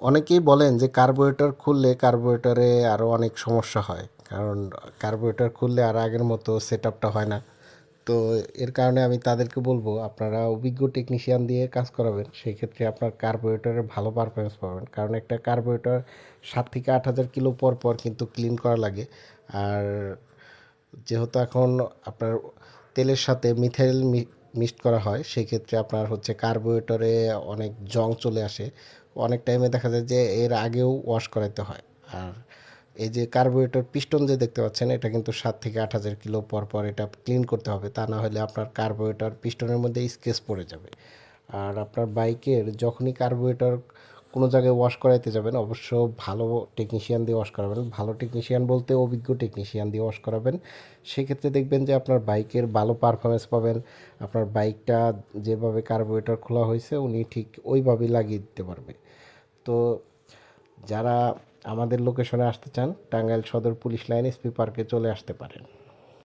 অনেকেই বলেন যে কার্বোরেটর খুললে কার্বোরেটরে আরও অনেক সমস্যা হয়। কারণ কার্বোরেটর খুললে আর আগের মতো সেট আপটা হয় না। তো এর কারণে আমি তাদেরকে বলব, আপনারা অভিজ্ঞ টেকনিশিয়ান দিয়ে কাজ করাবেন। সেই ক্ষেত্রে আপনার কার্বোরেটরে ভালো পারফরমেন্স পাবেন। কারণ একটা কার্বোরেটর সাত থেকে আট হাজার কিলো পর পর কিন্তু ক্লিন করা লাগে। আর যেহেতু এখন আপনার তেলের সাথে মিথাইল মিক্সড করা হয় সেই ক্ষেত্রে আপনার হচ্ছে কার্বোরেটরে অনেক জং চলে আসে। অনেক টাইমে দেখা যায় যে এর আগেও ওয়াশ করাইতে হয়। আর এই যে কার্বোরেটর পিস্টন যে দেখতে পাচ্ছেন, এটা কিন্তু সাত থেকে আট হাজার কিলো পর পর এটা ক্লিন করতে হবে। তা না হলে আপনার কার্বোরেটর পিস্টনের মধ্যে স্কেচ পড়ে যাবে। আর আপনার বাইকের যখনই কার্বোরেটর কোনো জায়গায় ওয়াশ করাইতে যাবেন, অবশ্য ভালো টেকনিশিয়ান দিয়ে ওয়াশ করাবেন। ভালো টেকনিশিয়ান বলতে অভিজ্ঞ টেকনিশিয়ান দিয়ে ওয়াশ করাবেন। সেক্ষেত্রে দেখবেন যে আপনার বাইকের ভালো পারফরমেন্স পাবেন। আপনার বাইকটা যেভাবে কার্বোরেটর খোলা হয়েছে, উনি ঠিক ওইভাবেই লাগিয়ে দিতে পারবে। তো যারা আমাদের লোকেশনে আসতে চান, টাঙ্গাইল সদর পুলিশ লাইন এসপি পার্কে চলে আসতে পারেন।